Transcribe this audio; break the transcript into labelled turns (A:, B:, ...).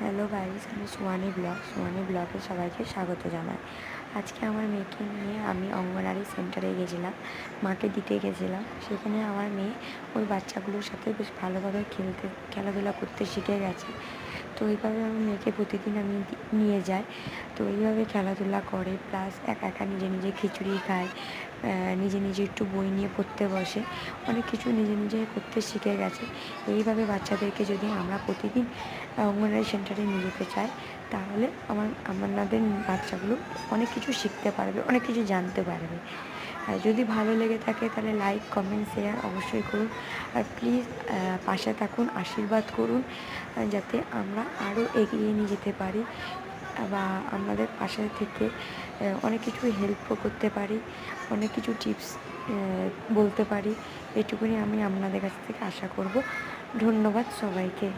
A: Hello guys, আমি Swani blog, Swani ব্লগে সবাইকে স্বাগত জানাই। আজকে আমার মেয়েকে নিয়ে আমি অঙ্গনারী সেন্টারে গেছিলাম মাকে দিতে গেছিলাম। সেখানে আমার মেয়ে ওই বাচ্চাগুলোর সাথে বেশ ভালোভাবে খেলতে, খেলাধুলা করতে শিখে গেছে। তো এইভাবে আমি মেয়েকে প্রতিদিন আমি নিয়ে যাই। তো এইভাবে খেলাধুলা করে প্লাস একা একা নিজে নিজে খিচুড়ি খায় নিজে নিজে একটু বই নিয়ে পড়তে বসে, অনেক কিছু নিজে নিজে করতে শিখে গেছে। এইভাবে বাচ্চাদেরকে যদি আমরা প্রতিদিন অঙ্গনওয়াড়ি সেন্টারে নিয়ে যেতে চাই, তাহলে আমার, আমাদের বাচ্চাগুলো অনেক কিছু শিখতে পারবে, অনেক কিছু জানতে পারবে। আর যদি ভালো লেগে থাকে তাহলে লাইক কমেন্ট শেয়ার অবশ্যই করুন। আর প্লিজ পাশে থাকুন, আশীর্বাদ করুন যাতে আমরা আরও এগিয়ে নিয়ে যেতে পারি বা আমাদের পাশে থেকে অনেক কিছু হেল্পও করতে পারি, অনেক কিছু টিপস বলতে পারি। এটুকুনি আমি আপনাদের কাছ থেকে আশা করব। ধন্যবাদ সবাইকে।